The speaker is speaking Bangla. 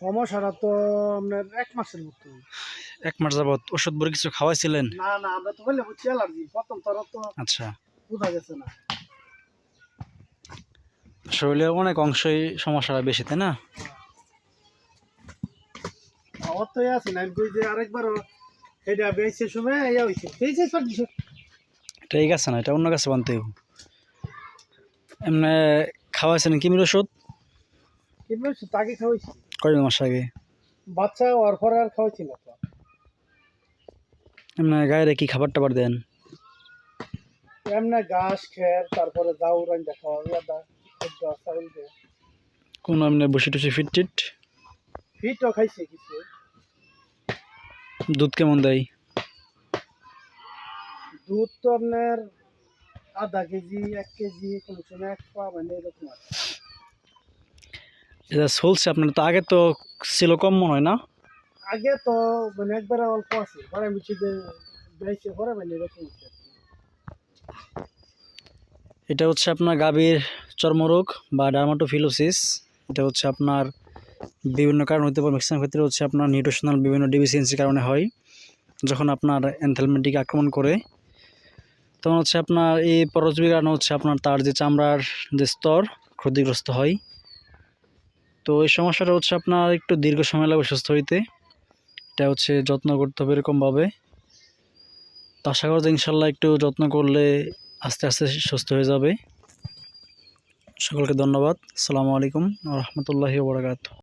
সমস্যাটা তো আপনার এক মাসের মতো। এক মাস যাবত ওষুধ বড় কিছু খাওয়াইছিলেন? না না আমরা তো বললে বুঝছি অ্যালার্জি। প্রথম তো আচ্ছা। বোঝা গেছে না। শরীরে অনেক অংশই সমস্যাটা বেশি তাই না? আমার তো এ আছে না আমি কই যে আরেকবারও এটা বেঁচে সময় ইয়া হয়েছে বেঁচে সব কিছু এটা এই গাছে না এটা অন্য গাছে বানতে এমনি খাওয়াইছেন কিমির ওষুধ? কি বলছো তাকে খাওয়াইছি। কয়েক মাস আগে। বাচ্চা হওয়ার পরে আর খাওয়াইছি না তো? এমনি গায়ে কি খাবার টাবার দেন? এমনি ঘাস খের তারপরে রান্না খাওয়া ইয়াদা খাদ্য কোনো এমনি বসে টুসি ফিট টিট? ফিটও খাইছে কিছু। দুধ কেমন দেয়? দুধ তো আপনার আধা কেজি এক কেজি কোনো সময় এক পা মানে এরকম আছে। এটা চলছে আপনার তো আগে তো ছিল কম মনে হয় না? আগে তো মানে একবারে অল্প আছে পরে বুঝছি যে বেশি পরে মানে এরকম। এটা হচ্ছে আপনার গাভীর চর্মরোগ বা ডার্মাটোফিলোসিস এটা হচ্ছে আপনার বিভিন্ন কারণ হতে পারে ম্যাক্সিমাম ক্ষেত্রে হচ্ছে আপনার নিউট্রিশনাল বিভিন্ন ডিফিসিয়েন্সির কারণে হয় যখন আপনার এনথেলমেন্টিক আক্রমণ করে। তখন হচ্ছে আপনার এই পরজীবীর কারণে হচ্ছে আপনার তার যে চামড়ার যে স্তর ক্ষতিগ্রস্ত হয়। তো এই সমস্যাটা হচ্ছে আপনার একটু দীর্ঘ সময় লাগবে সুস্থ হইতে। এটা হচ্ছে যত্ন করতে হবে এরকমভাবে তো আশা করা যায় ইনশাল্লাহ একটু যত্ন করলে আস্তে আস্তে সুস্থ হয়ে যাবে। সকলকে ধন্যবাদ। আসসালামু আলাইকুম রহমতুল্লাহি ওবরাকাত